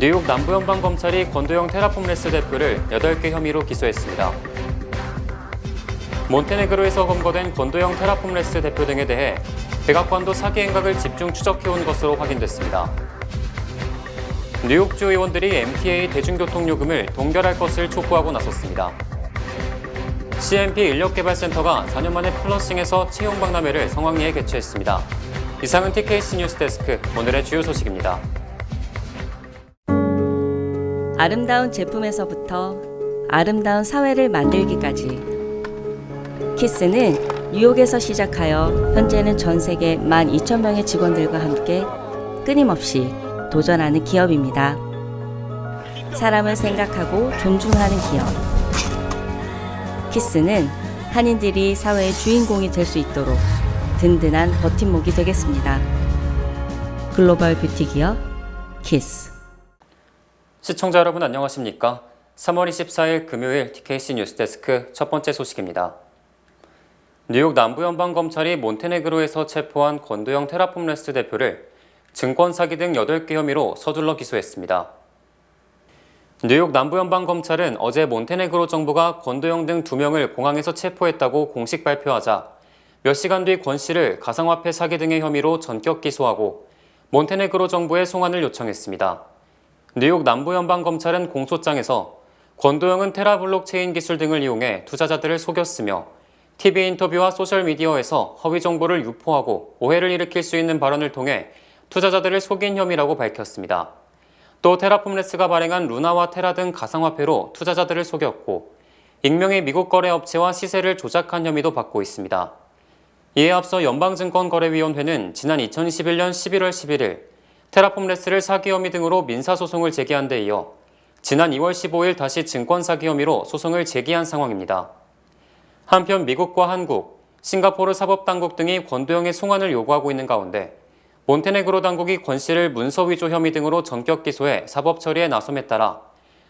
뉴욕 남부연방 검찰이 권도영 테라폼레스 대표를 8개 혐의로 기소했습니다. 몬테네그로에서 검거된 권도영 테라폼레스 대표 등에 대해 백악관도 사기 행각을 집중 추적해온 것으로 확인됐습니다. 뉴욕주 의원들이 MTA 대중교통 요금을 동결할 것을 촉구하고 나섰습니다. CMP 인력개발센터가 4년 만에 플러싱에서 채용 박람회를 성황리에 개최했습니다. 이상은 TKC 뉴스데스크 오늘의 주요 소식입니다. 아름다운 제품에서부터 아름다운 사회를 만들기까지 키스는 뉴욕에서 시작하여 현재는 전 세계 12,000명의 직원들과 함께 끊임없이 도전하는 기업입니다. 사람을 생각하고 존중하는 기업. 키스는 한인들이 사회의 주인공이 될 수 있도록 든든한 버팀목이 되겠습니다. 글로벌 뷰티 기업 키스. 시청자 여러분 안녕하십니까? 3월 24일 금요일 TKC 뉴스데스크 첫 번째 소식입니다. 뉴욕 남부연방검찰이 몬테네그로에서 체포한 권도영 테라폼레스 대표를 증권 사기 등 8개 혐의로 서둘러 기소했습니다. 뉴욕 남부연방검찰은 어제 몬테네그로 정부가 권도영 등 2명을 공항에서 체포했다고 공식 발표하자 몇 시간 뒤 권 씨를 가상화폐 사기 등의 혐의로 전격 기소하고 몬테네그로 정부에 송환을 요청했습니다. 뉴욕 남부연방검찰은 공소장에서 권도영은 테라 블록체인 기술 등을 이용해 투자자들을 속였으며 TV 인터뷰와 소셜미디어에서 허위 정보를 유포하고 오해를 일으킬 수 있는 발언을 통해 투자자들을 속인 혐의라고 밝혔습니다. 또 테라폼레스가 발행한 루나와 테라 등 가상화폐로 투자자들을 속였고 익명의 미국 거래 업체와 시세를 조작한 혐의도 받고 있습니다. 이에 앞서 연방증권거래위원회는 지난 2021년 11월 11일 테라폼 레스를 사기 혐의 등으로 민사소송을 제기한 데 이어 지난 2월 15일 다시 증권 사기 혐의로 소송을 제기한 상황입니다. 한편 미국과 한국, 싱가포르 사법당국 등이 권도영의 송환을 요구하고 있는 가운데 몬테네그로 당국이 권 씨를 문서 위조 혐의 등으로 전격 기소해 사법 처리에 나섬에 따라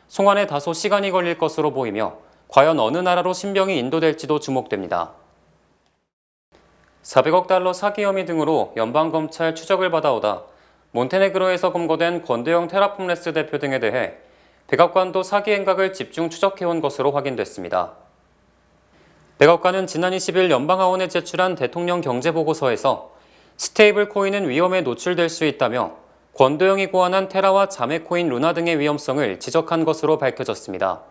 송환에 다소 시간이 걸릴 것으로 보이며 과연 어느 나라로 신병이 인도될지도 주목됩니다. 400억 달러 사기 혐의 등으로 연방검찰 추적을 받아오다 몬테네그로에서 검거된 권도영 테라폼레스 대표 등에 대해 백악관도 사기 행각을 집중 추적해온 것으로 확인됐습니다. 백악관은 지난 20일 연방하원에 제출한 대통령 경제보고서에서 스테이블 코인은 위험에 노출될 수 있다며 권도영이 고안한 테라와 자매 코인 루나 등의 위험성을 지적한 것으로 밝혀졌습니다.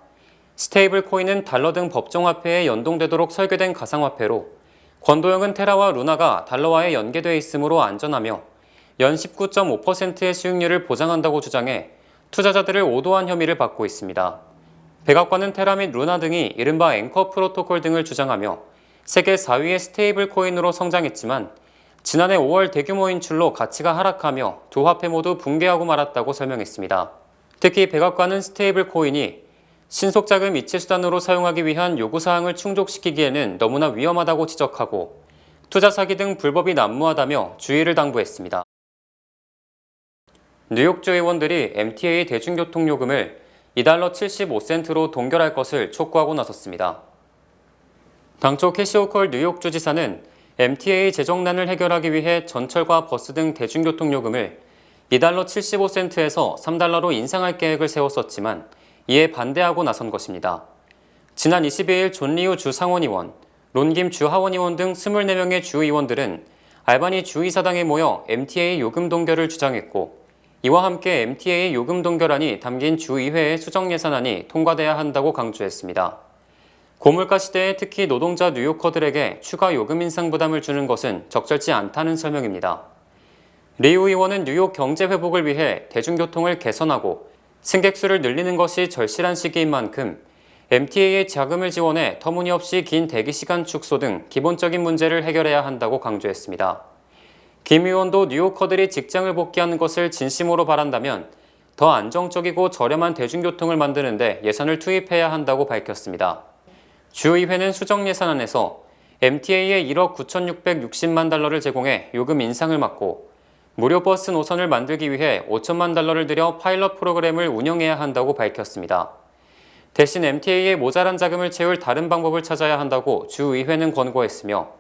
스테이블 코인은 달러 등 법정화폐에 연동되도록 설계된 가상화폐로 권도영은 테라와 루나가 달러와에 연계되어 있으므로 안전하며 연 19.5%의 수익률을 보장한다고 주장해 투자자들을 오도한 혐의를 받고 있습니다. 백악관은 테라 및 루나 등이 이른바 앵커 프로토콜 등을 주장하며 세계 4위의 스테이블 코인으로 성장했지만 지난해 5월 대규모 인출로 가치가 하락하며 두 화폐 모두 붕괴하고 말았다고 설명했습니다. 특히 백악관은 스테이블 코인이 신속자금 이체 수단으로 사용하기 위한 요구 사항을 충족시키기에는 너무나 위험하다고 지적하고 투자 사기 등 불법이 난무하다며 주의를 당부했습니다. 뉴욕주 의원들이 MTA 대중교통 요금을 2달러 75센트로 동결할 것을 촉구하고 나섰습니다. 당초 캐시오컬 뉴욕주 지사는 MTA 재정난을 해결하기 위해 전철과 버스 등 대중교통 요금을 2달러 75센트에서 3달러로 인상할 계획을 세웠었지만 이에 반대하고 나선 것입니다. 지난 22일 존 리우 주 상원의원, 론김 주 하원의원 등 24명의 주 의원들은 알바니 주의사당에 모여 MTA 요금 동결을 주장했고 이와 함께 MTA 요금 동결안이 담긴 주의회의 수정 예산안이 통과돼야 한다고 강조했습니다. 고물가 시대에 특히 노동자 뉴요커들에게 추가 요금 인상 부담을 주는 것은 적절치 않다는 설명입니다. 리우 의원은 뉴욕 경제 회복을 위해 대중교통을 개선하고 승객 수를 늘리는 것이 절실한 시기인 만큼 MTA의 자금을 지원해 터무니없이 긴 대기 시간 축소 등 기본적인 문제를 해결해야 한다고 강조했습니다. 김 의원도 뉴요커들이 직장을 복귀하는 것을 진심으로 바란다면 더 안정적이고 저렴한 대중교통을 만드는데 예산을 투입해야 한다고 밝혔습니다. 주의회는 수정 예산안에서 MTA에 1억 9,660만 달러를 제공해 요금 인상을 막고 무료 버스 노선을 만들기 위해 5천만 달러를 들여 파일럿 프로그램을 운영해야 한다고 밝혔습니다. 대신 MTA에 모자란 자금을 채울 다른 방법을 찾아야 한다고 주의회는 권고했으며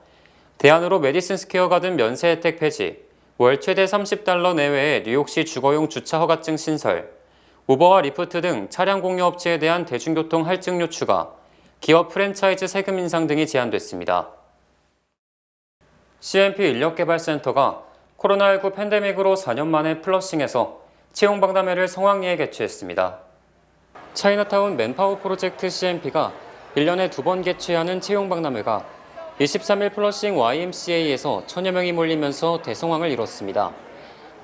대안으로 메디슨 스퀘어 가든 면세 혜택 폐지, 월 최대 30달러 내외의 뉴욕시 주거용 주차 허가증 신설, 우버와 리프트 등 차량 공유 업체에 대한 대중교통 할증료 추가, 기업 프랜차이즈 세금 인상 등이 제안됐습니다. CMP 인력개발센터가 코로나19 팬데믹으로 4년 만에 플러싱해서 채용 박람회를 성황리에 개최했습니다. 차이나타운 맨파워 프로젝트 CMP가 1년에 두 번 개최하는 채용 박람회가 23일 플러싱 YMCA에서 천여 명이 몰리면서 대성황을 이뤘습니다.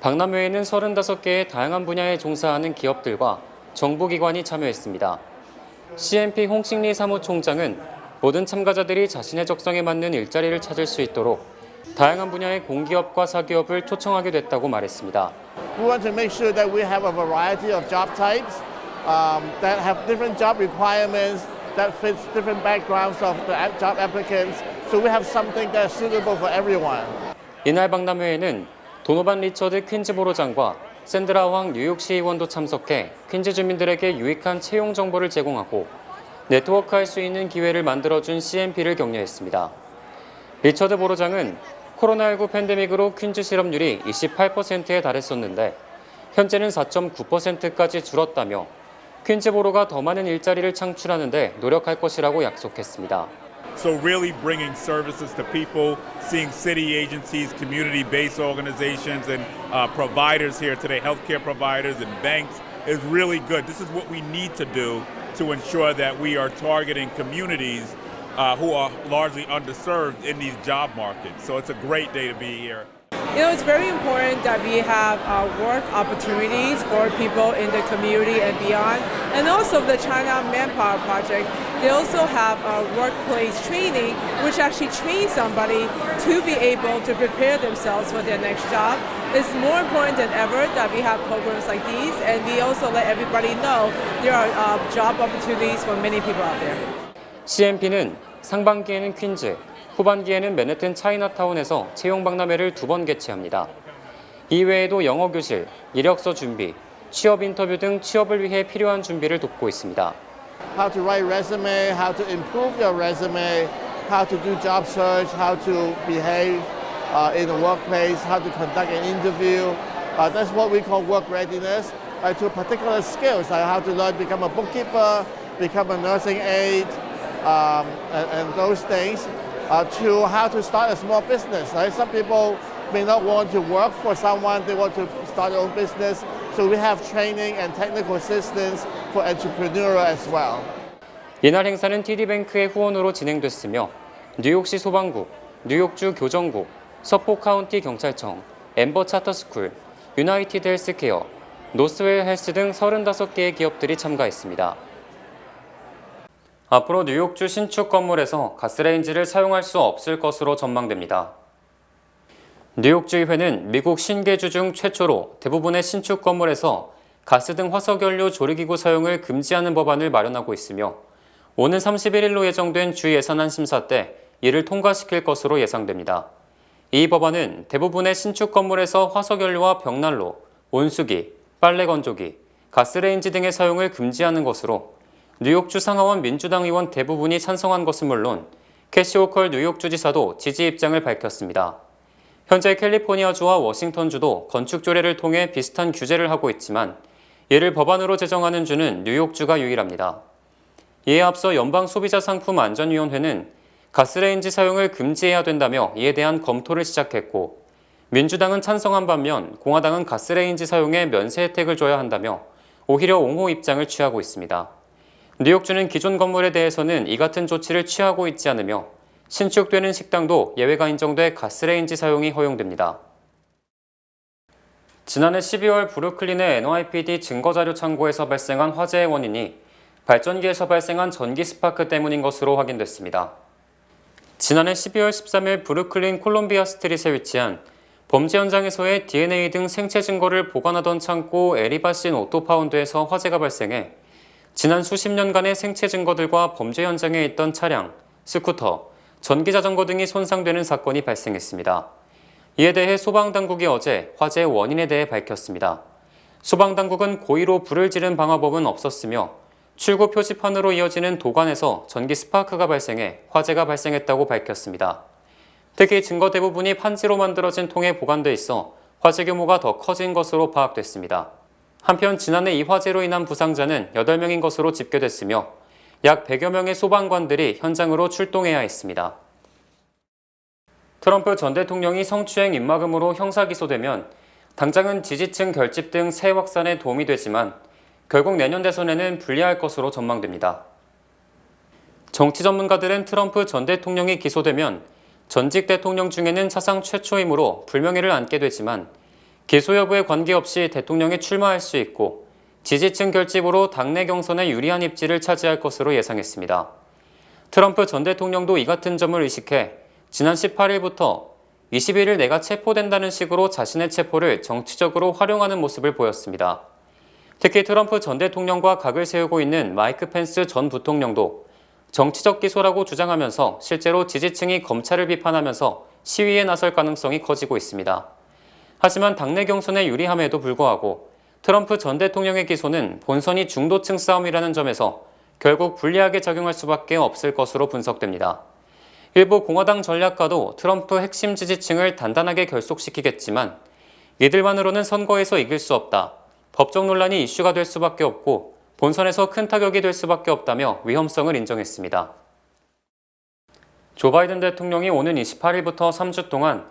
박람회에는 35개의 다양한 분야에 종사하는 기업들과 정부기관이 참여했습니다. CMP 홍식리 사무총장은 모든 참가자들이 자신의 적성에 맞는 일자리를 찾을 수 있도록 다양한 분야의 공기업과 사기업을 초청하게 됐다고 말했습니다. We want to make sure that we have a variety of job types um, that have different job requirements that fits different backgrounds of the job applicants. So we have something that's suitable for everyone. 이날 박람회에는 도노반 리처드 퀸즈 보로장과 샌드라 황 뉴욕시 의원도 참석해 퀸즈 주민들에게 유익한 채용 정보를 제공하고 네트워크할 수 있는 기회를 만들어준 CMP를 격려했습니다. 리처드 보로장은 코로나19 팬데믹으로 퀸즈 실업률이 28%에 달했었는데 현재는 4.9%까지 줄었다며 퀸즈 보로가 더 많은 일자리를 창출하는데 노력할 것이라고 약속했습니다. So really bringing services to people, seeing city agencies, community-based organizations, and uh, providers here today, healthcare providers and banks, is really good. This is what we need to do to ensure that we are targeting communities uh, who are largely underserved in these job markets. So it's a great day to be here. You know, it's very important that we have uh, work opportunities for people in the community and beyond. And also the China Manpower Project, they also have a workplace training, which actually trains somebody to be able to prepare themselves for their next job. It's more important than ever that we have programs like these, and we also let everybody know there are uh, job opportunities for many people out there. CMP는 상반기에는 퀸즈, 후반기에는 맨해튼 차이나타운에서 채용 박람회를 두 번 개최합니다. 이외에도 영어 교실, 이력서 준비, 취업 인터뷰 등 취업을 위해 필요한 준비를 돕고 있습니다. How to write resume, how to improve your resume, how to do job search, how to behave uh, in the workplace, how to conduct an interview. Uh, that's what we call work readiness. Uh, to particular skills, like how to learn become a bookkeeper, become a nursing aide, um, and, and those things. Uh, to how to start a small business. Right? Some people may not want to work for someone; they want to start their own business. So we have training and technical assistance for entrepreneur as well. 이날 행사는 TD뱅크의 후원으로 진행됐으며 뉴욕시 소방국, 뉴욕주 교정국, 서포 카운티 경찰청, 엠버 차터스쿨, 유나이티드 헬스케어, 노스웰 헬스 등 35개의 기업들이 참가했습니다. 앞으로 뉴욕주 신축 건물에서 가스레인지를 사용할 수 없을 것으로 전망됩니다. 뉴욕주의회는 미국 신계주 중 최초로 대부분의 신축 건물에서 가스 등 화석연료 조리기구 사용을 금지하는 법안을 마련하고 있으며 오는 31일로 예정된 주 예산안 심사 때 이를 통과시킬 것으로 예상됩니다. 이 법안은 대부분의 신축 건물에서 화석연료와 벽난로, 온수기, 빨래 건조기, 가스레인지 등의 사용을 금지하는 것으로 뉴욕주 상하원 민주당 의원 대부분이 찬성한 것은 물론 캐시 오컬 뉴욕주지사도 지지 입장을 밝혔습니다. 현재 캘리포니아주와 워싱턴주도 건축 조례를 통해 비슷한 규제를 하고 있지만 이를 법안으로 제정하는 주는 뉴욕주가 유일합니다. 이에 앞서 연방 소비자 상품 안전위원회는 가스레인지 사용을 금지해야 된다며 이에 대한 검토를 시작했고 민주당은 찬성한 반면 공화당은 가스레인지 사용에 면세 혜택을 줘야 한다며 오히려 옹호 입장을 취하고 있습니다. 뉴욕주는 기존 건물에 대해서는 이 같은 조치를 취하고 있지 않으며 신축되는 식당도 예외가 인정돼 가스레인지 사용이 허용됩니다. 지난해 12월 브루클린의 NYPD 증거자료 창고에서 발생한 화재의 원인이 발전기에서 발생한 전기 스파크 때문인 것으로 확인됐습니다. 지난해 12월 13일 브루클린 콜롬비아 스트릿에 위치한 범죄 현장에서의 DNA 등 생체 증거를 보관하던 창고 에리바신 오토파운드에서 화재가 발생해 지난 수십 년간의 생체 증거들과 범죄 현장에 있던 차량, 스쿠터, 전기 자전거 등이 손상되는 사건이 발생했습니다. 이에 대해 소방당국이 어제 화재의 원인에 대해 밝혔습니다. 소방당국은 고의로 불을 지른 방화복은 없었으며 출구 표지판으로 이어지는 도관에서 전기 스파크가 발생해 화재가 발생했다고 밝혔습니다. 특히 증거 대부분이 판지로 만들어진 통에 보관돼 있어 화재 규모가 더 커진 것으로 파악됐습니다. 한편 지난해 이 화재로 인한 부상자는 8명인 것으로 집계됐으며 약 100여 명의 소방관들이 현장으로 출동해야 했습니다. 트럼프 전 대통령이 성추행 입막음으로 형사 기소되면 당장은 지지층 결집 등세 확산에 도움이 되지만 결국 내년 대선에는 불리할 것으로 전망됩니다. 정치 전문가들은 트럼프 전 대통령이 기소되면 전직 대통령 중에는 사상 최초이므로 불명예를 안게 되지만 기소 여부에 관계없이 대통령에 출마할 수 있고 지지층 결집으로 당내 경선에 유리한 입지를 차지할 것으로 예상했습니다. 트럼프 전 대통령도 이 같은 점을 의식해 지난 18일부터 21일 내가 체포된다는 식으로 자신의 체포를 정치적으로 활용하는 모습을 보였습니다. 특히 트럼프 전 대통령과 각을 세우고 있는 마이크 펜스 전 부통령도 정치적 기소라고 주장하면서 실제로 지지층이 검찰을 비판하면서 시위에 나설 가능성이 커지고 있습니다. 하지만 당내 경선에 유리함에도 불구하고 트럼프 전 대통령의 기소는 본선이 중도층 싸움이라는 점에서 결국 불리하게 작용할 수밖에 없을 것으로 분석됩니다. 일부 공화당 전략가도 트럼프 핵심 지지층을 단단하게 결속시키겠지만 이들만으로는 선거에서 이길 수 없다. 법적 논란이 이슈가 될 수밖에 없고 본선에서 큰 타격이 될 수밖에 없다며 위험성을 인정했습니다. 조 바이든 대통령이 오는 28일부터 3주 동안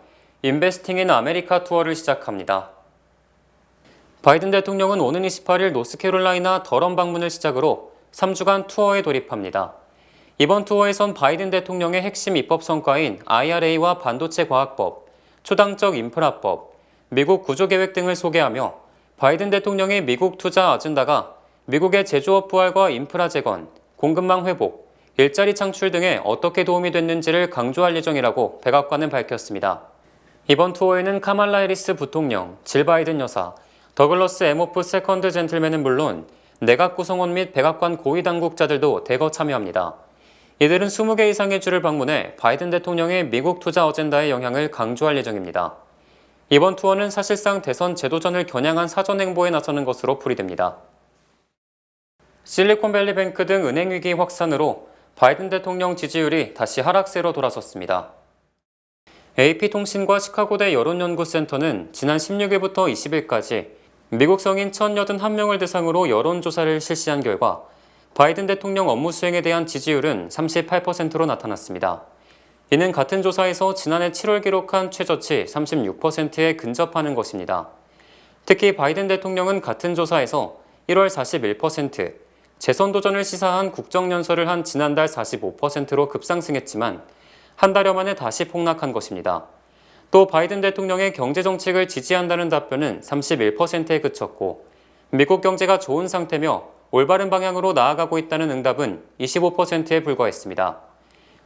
인베스팅 인 아메리카 투어를 시작합니다. 바이든 대통령은 오는 28일 노스캐롤라이나 더런 방문을 시작으로 3주간 투어에 돌입합니다. 이번 투어에선 바이든 대통령의 핵심 입법 성과인 IRA와 반도체 과학법, 초당적 인프라법, 미국 구조 계획 등을 소개하며 바이든 대통령의 미국 투자 아젠다가 미국의 제조업 부활과 인프라 재건, 공급망 회복, 일자리 창출 등에 어떻게 도움이 됐는지를 강조할 예정이라고 백악관은 밝혔습니다. 이번 투어에는 카말라 해리스 부통령, 질 바이든 여사, 더글러스 에모프 세컨드 젠틀맨은 물론 내각 구성원 및 백악관 고위 당국자들도 대거 참여합니다. 이들은 20개 이상의 주를 방문해 바이든 대통령의 미국 투자 어젠다의 영향을 강조할 예정입니다. 이번 투어는 사실상 대선 제도전을 겨냥한 사전 행보에 나서는 것으로 풀이됩니다. 실리콘밸리 뱅크 등 은행 위기 확산으로 바이든 대통령 지지율이 다시 하락세로 돌아섰습니다. AP통신과 시카고대 여론연구센터는 지난 16일부터 20일까지 미국 성인 1,081명을 대상으로 여론조사를 실시한 결과 바이든 대통령 업무 수행에 대한 지지율은 38%로 나타났습니다. 이는 같은 조사에서 지난해 7월 기록한 최저치 36%에 근접하는 것입니다. 특히 바이든 대통령은 같은 조사에서 1월 41%, 재선 도전을 시사한 국정연설을 한 지난달 45%로 급상승했지만 한 달여 만에 다시 폭락한 것입니다. 또 바이든 대통령의 경제 정책을 지지한다는 답변은 31%에 그쳤고 미국 경제가 좋은 상태며 올바른 방향으로 나아가고 있다는 응답은 25%에 불과했습니다.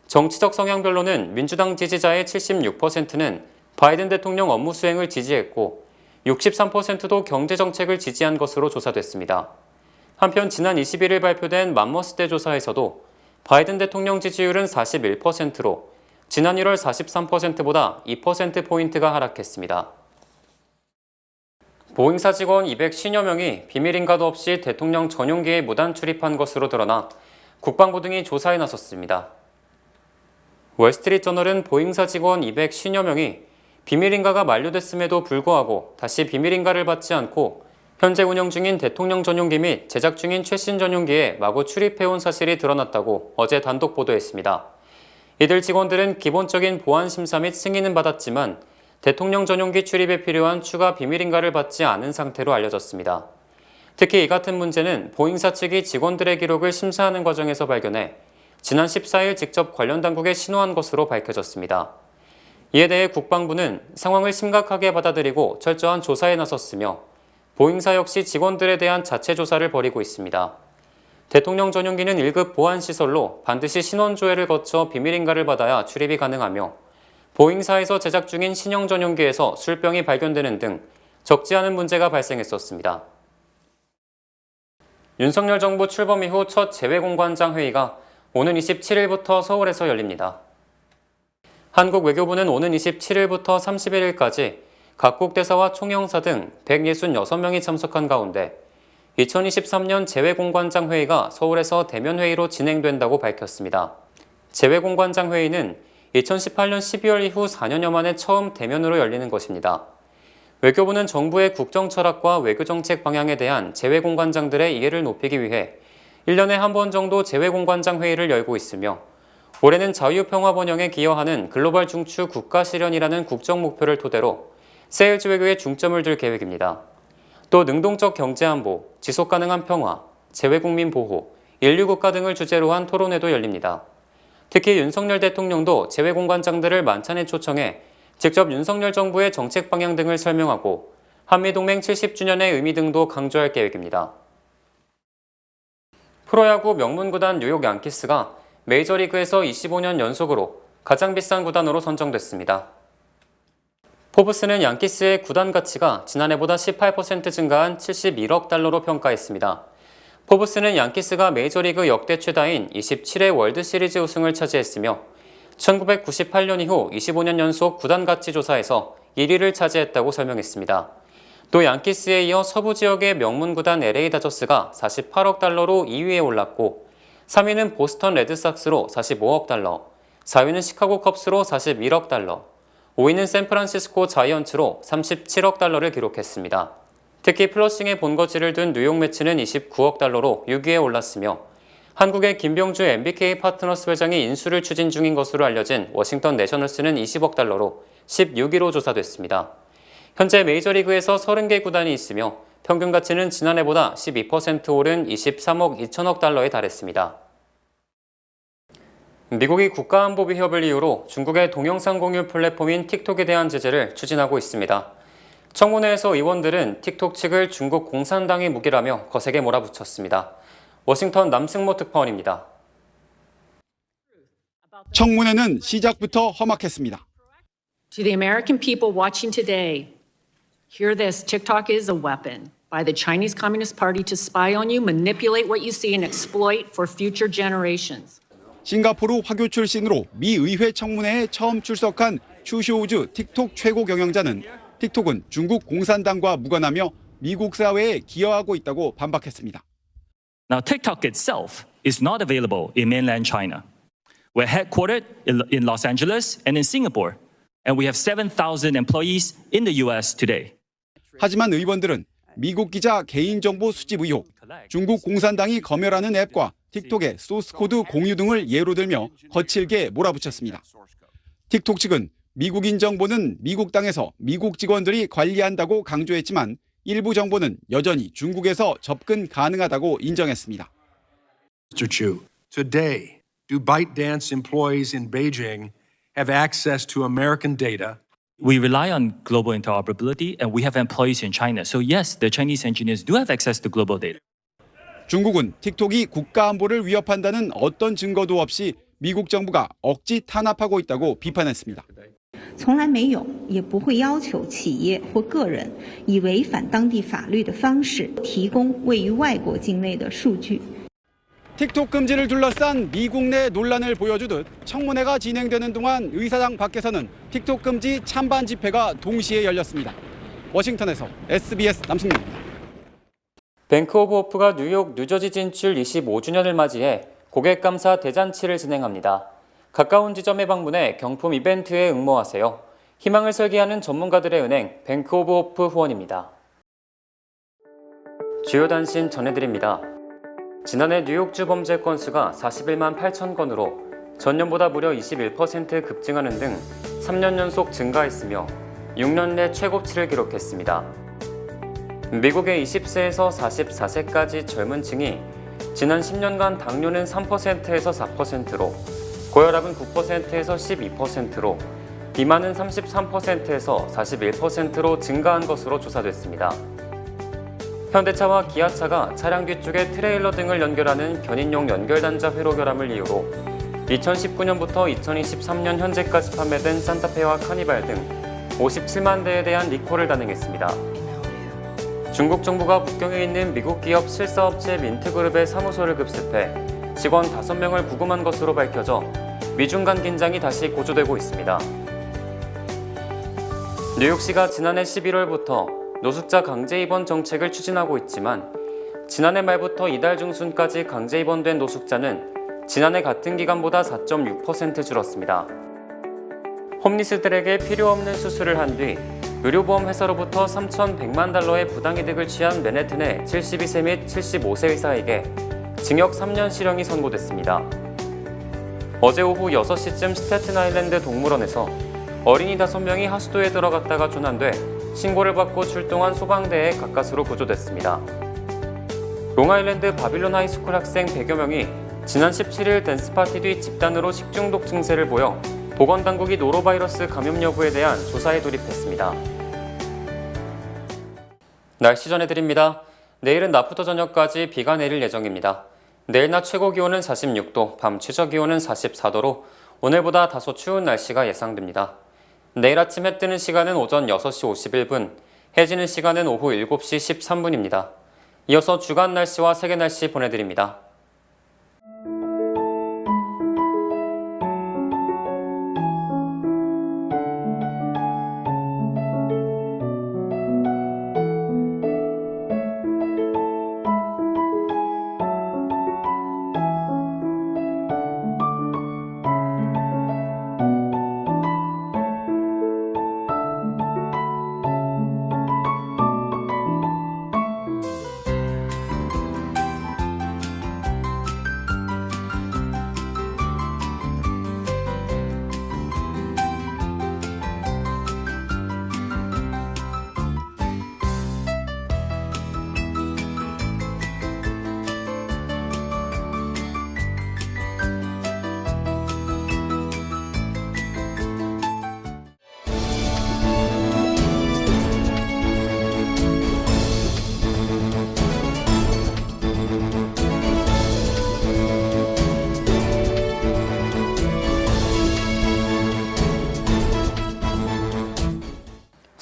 정치적 성향별로는 민주당 지지자의 76%는 바이든 대통령 업무 수행을 지지했고 63%도 경제 정책을 지지한 것으로 조사됐습니다. 한편 지난 21일 발표된 맘머스대 조사에서도 바이든 대통령 지지율은 41%로 지난 1월 43%보다 2%포인트가 하락했습니다. 보잉사 직원 210여 명이 비밀인가도 없이 대통령 전용기에 무단 출입한 것으로 드러나 국방부 등이 조사에 나섰습니다. 월스트리트저널은 보잉사 직원 210여 명이 비밀인가가 만료됐음에도 불구하고 다시 비밀인가를 받지 않고 현재 운영 중인 대통령 전용기 및 제작 중인 최신 전용기에 마구 출입해온 사실이 드러났다고 어제 단독 보도했습니다. 이들 직원들은 기본적인 보안 심사 및 승인은 받았지만 대통령 전용기 출입에 필요한 추가 비밀인가를 받지 않은 상태로 알려졌습니다. 특히 이 같은 문제는 보잉사 측이 직원들의 기록을 심사하는 과정에서 발견해 지난 14일 직접 관련 당국에 신고한 것으로 밝혀졌습니다. 이에 대해 국방부는 상황을 심각하게 받아들이고 철저한 조사에 나섰으며 보잉사 역시 직원들에 대한 자체 조사를 벌이고 있습니다. 대통령 전용기는 1급 보안시설로 반드시 신원조회를 거쳐 비밀인가를 받아야 출입이 가능하며 보잉사에서 제작 중인 신형 전용기에서 술병이 발견되는 등 적지 않은 문제가 발생했었습니다. 윤석열 정부 출범 이후 첫 재외공관장 회의가 오는 27일부터 서울에서 열립니다. 한국 외교부는 오는 27일부터 31일까지 각국 대사와 총영사 등 166명이 참석한 가운데 2023년 재외공관장 회의가 서울에서 대면 회의로 진행된다고 밝혔습니다. 재외공관장 회의는 2018년 12월 이후 4년여 만에 처음 대면으로 열리는 것입니다. 외교부는 정부의 국정 철학과 외교 정책 방향에 대한 재외 공관장들의 이해를 높이기 위해 1년에 한 번 정도 재외 공관장 회의를 열고 있으며 올해는 자유평화 번영에 기여하는 글로벌 중추 국가 실현이라는 국정 목표를 토대로 세일즈 외교에 중점을 둘 계획입니다. 또 능동적 경제 안보, 지속 가능한 평화, 재외 국민 보호, 인류 국가 등을 주제로 한 토론회도 열립니다. 특히 윤석열 대통령도 재외 공관장들을 만찬에 초청해 직접 윤석열 정부의 정책 방향 등을 설명하고 한미동맹 70주년의 의미 등도 강조할 계획입니다. 프로야구 명문구단 뉴욕 양키스가 메이저리그에서 25년 연속으로 가장 비싼 구단으로 선정됐습니다. 포브스는 양키스의 구단 가치가 지난해보다 18% 증가한 71억 달러로 평가했습니다. 포브스는 양키스가 메이저리그 역대 최다인 27회 월드시리즈 우승을 차지했으며 1998년 이후 25년 연속 구단 가치 조사에서 1위를 차지했다고 설명했습니다. 또 양키스에 이어 서부 지역의 명문 구단 LA 다저스가 48억 달러로 2위에 올랐고 3위는 보스턴 레드삭스로 45억 달러, 4위는 시카고 컵스로 41억 달러, 5위는 샌프란시스코 자이언츠로 37억 달러를 기록했습니다. 특히 플러싱의 본거지를 둔 뉴욕 매치는 29억 달러로 6위에 올랐으며 한국의 김병주 MBK 파트너스 회장이 인수를 추진 중인 것으로 알려진 워싱턴 내셔널스는 20억 달러로 16위로 조사됐습니다. 현재 메이저리그에서 30개 구단이 있으며 평균 가치는 지난해보다 12% 오른 23억 2천억 달러에 달했습니다. 미국이 국가안보 위협을 이유로 중국의 동영상 공유 플랫폼인 틱톡에 대한 제재를 추진하고 있습니다. 청문회에서 의원들은 틱톡 측을 중국 공산당의 무기라며 거세게 몰아붙였습니다. 워싱턴 남승모 특파원입니다. 청문회는 시작부터 험악했습니다. To the American people watching today, hear this TikTok is a weapon by the Chinese Communist Party to spy on you, manipulate what you see, and exploit for future generations. 싱가포르 화교 출신으로 미 의회 청문회에 처음 출석한 추쇼우즈 틱톡 최고 경영자는 틱톡은 중국 공산당과 무관하며 미국 사회에 기여하고 있다고 반박했습니다. Now, TikTok itself is not available in mainland China. We're headquartered in Los Angeles and in Singapore, and we have 7,000 employees in the US today. 하지만 의원들은 미국 기자 개인정보 수집 의혹, 중국 공산당이 검열하는 앱과 틱톡의 소스 코드 공유 등을 예로 들며 거칠게 몰아붙였습니다. 틱톡 측은 미국인 정보는 미국 땅에서 미국 직원들이 관리한다고 강조했지만 일부 정보는 여전히 중국에서 접근 가능하다고 인정했습니다. Mr. Chu, today, do ByteDance employees in Beijing have access to American data We rely on global interoperability, and we have employees in China. So, yes, the Chinese engineers do have access to global data. 중국은 틱톡이 국가 안보를 위협한다는 어떤 증거도 없이 미국 정부가 억지 탄압하고 있다고 비판했습니다. 从来没有，也不会要求企业或个人以违反当地法律的方式提供位于外国境内的数据。 틱톡 금지를 둘러싼 미국 내 논란을 보여주듯 청문회가 진행되는 동안 의사당 밖에서는 틱톡 금지 찬반 집회가 동시에 열렸습니다. 워싱턴에서 SBS 남승입니다. 뱅크 오브 호프가 뉴욕 뉴저지 진출 25주년을 맞이해 고객 감사 대잔치를 진행합니다. 가까운 지점에 방문해 경품 이벤트에 응모하세요. 희망을 설계하는 전문가들의 은행 뱅크 오브 호프 후원입니다. 주요 단신 전해드립니다. 지난해 뉴욕주 범죄 건수가 41만 8천 건으로 전년보다 무려 21% 급증하는 등 3년 연속 증가했으며 6년 내 최고치를 기록했습니다. 미국의 20세에서 44세까지 젊은 층이 지난 10년간 당뇨는 3%에서 4%로, 고혈압은 9%에서 12%로, 비만은 33%에서 41%로 증가한 것으로 조사됐습니다. 현대차와 기아차가 차량 뒤쪽에 트레일러 등을 연결하는 견인용 연결단자 회로 결함을 이유로 2019년부터 2023년 현재까지 판매된 산타페와 카니발 등 57만 대에 대한 리콜을 단행했습니다. 중국 정부가 북경에 있는 미국 기업 실사업체 민트그룹의 사무소를 급습해 직원 5명을 구금한 것으로 밝혀져 미중 간 긴장이 다시 고조되고 있습니다. 뉴욕시가 지난해 11월부터 노숙자 강제 입원 정책을 추진하고 있지만 지난해 말부터 이달 중순까지 강제 입원된 노숙자는 지난해 같은 기간보다 4.6% 줄었습니다. 홈리스들에게 필요 없는 수술을 한 뒤 의료보험 회사로부터 3,100만 달러의 부당이득을 취한 맨해튼의 72세 및 75세 의사에게 징역 3년 실형이 선고됐습니다. 어제 오후 6시쯤 스태튼 아일랜드 동물원에서 어린이 5명이 하수도에 들어갔다가 조난돼 신고를 받고 출동한 소방대에 가까스로 구조됐습니다. 롱아일랜드 바빌론 하이스쿨 학생 100여 명이 지난 17일 댄스 파티 뒤 집단으로 식중독 증세를 보여 보건당국이 노로바이러스 감염 여부에 대한 조사에 돌입했습니다. 날씨 전해드립니다. 내일은 낮부터 저녁까지 비가 내릴 예정입니다. 내일 낮 최고 기온은 46도, 밤 최저 기온은 44도로 오늘보다 다소 추운 날씨가 예상됩니다. 내일 아침 해 뜨는 시간은 오전 6시 51분, 해 지는 시간은 오후 7시 13분입니다. 이어서 주간 날씨와 세계 날씨 보내드립니다.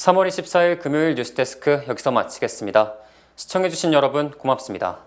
(3월 24일) 금요일 뉴스데스크 여기서 마치겠습니다. 시청해주신 여러분 고맙습니다.